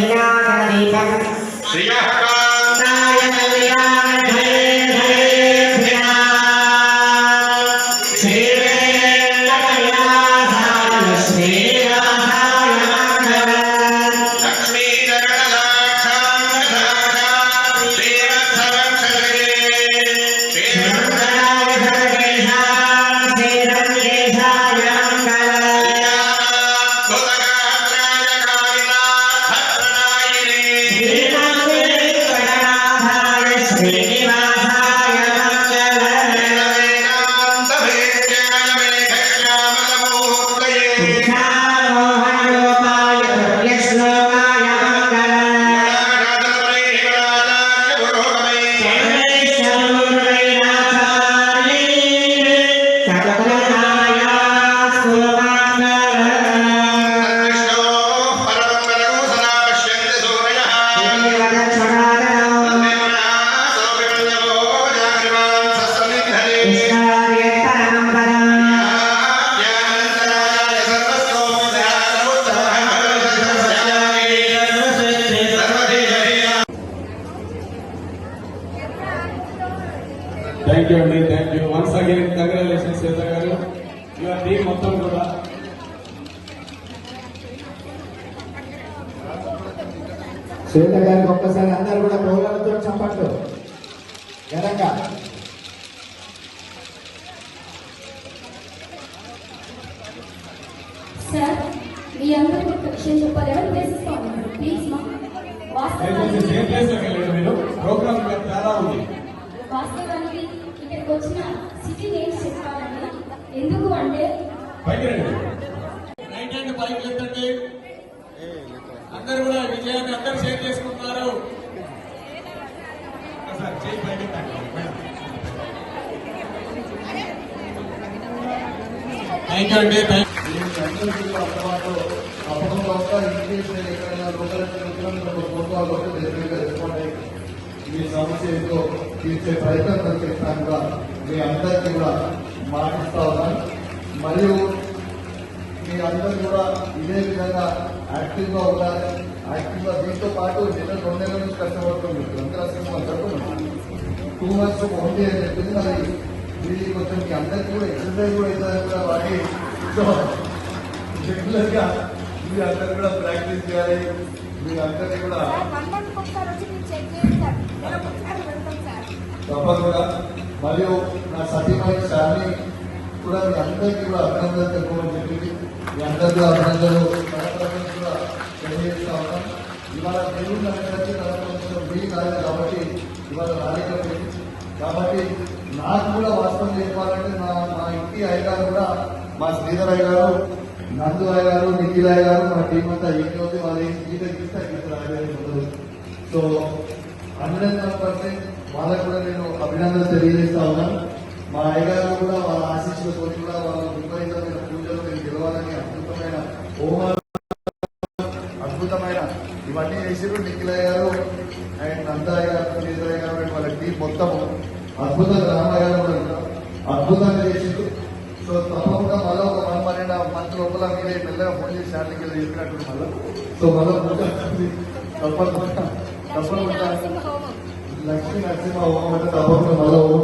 señor, señor, thank you అండి thank you once again congratulation Shweta గారు your team మొత్తం కూడా శ్వేత గారికి ఒక్కసారి అందరూ కూడా ప్రోగ్రాంతో చప్పట్లు ఘనంగా సార్ మీ అందరూ ఒక విషయం చెప్పాలి ఎవరు తెలుసుకోవాలి ప్లీజ్ మా వాస్తవానికి రైట్ హ్యాండ్ పైకి ఎత్తండి అందరూ కూడా విజయాన్ని అందరూ షేర్ చేసుకుంటున్నారు. ఒకసారి చేయి పైకి థ్యాంక్ యూ అండి మీ సమస్య ఏంటో తీర్చే ప్రయత్నం చేస్తాను కూడా మీ అందరికీ కూడా మాటిస్తా ఉన్నాను. మరియు అందరూ కూడా ఇదే విధంగా యాక్టివ్గా ఉండాలి. యాక్టివ్గా దీంతో పాటు నిన్న రెండు నెలల నుంచి కష్టపడుతుంది యంత్రాశ్రమం జరుగుతుంది టూ మంత్స్ ఓన్లీ అని చెప్పింది మరి. ఇది కొంచెం మీ అందరికీ కూడా ఎక్సర్సైజ్ కూడా అవుతుంది కూడా వాటి సో రెగ్యులర్గా మీరు అందరు కూడా ప్రాక్టీస్ చేయాలి. మీరు అందరినీ కూడా తప్పకుండా. మరియు నా సతీమణి శాలిని కూడా మీ అందరికీ కూడా అభినందనలు తెలుపమని చెప్పి మీ అందరికీ అభినందనలు. కూడా తెలియజేస్తా ఉన్నాం. ఇవాళ దేవుడు అందరికీ తరతరం మీ కాదు కాబట్టి ఇవాళ రాలేకపోయింది కాబట్టి నాకు కూడా వాస్తవం చెప్పాలంటే మా మా ఇంటి అయ్యగారు కూడా మా శ్రీధర్ అయ్య గారు నందు అయ్య గారు నిఖిల్ అయ్య గారు మా టీం అంతా ఏం చదివి వాళ్ళు ఏం గీత గీస్తే గీత రాయలేదు సో హండ్రెడ్ పర్సెంట్ వాళ్ళకు కూడా నేను అభినందనలు తెలియజేస్తా ఉన్నాను. మా అయ్యగారు కూడా వాళ్ళ ఆశీస్సులతో కూడా వాళ్ళ విపరీతమైన పూజలు నేను గెలవాలని అద్భుతమైన హోమాలు అద్భుతమైన. ఇవన్నీ చేసిరు నిఖిలయ్య గారు అండ్ నందయ్య గారు శ్రీధరయ్య వాళ్ళ టీం మొత్తం అద్భుతంగా రామయ్య. అద్భుతంగా చేసిండు సో తప్పకుండా మళ్ళీ ఒక వన్ పన్నెండు మంత్ లోపల మీరే మెల్లగా ఫోన్ చేసి శాలరీకి వెళ్ళి చెప్పినట్టు మళ్ళీ. సో మళ్ళీ తప్పకుండా తప్పకుండా. లక్ష్మీ నరసింహ హోమం అంటే తప్పకుండా మళ్ళీ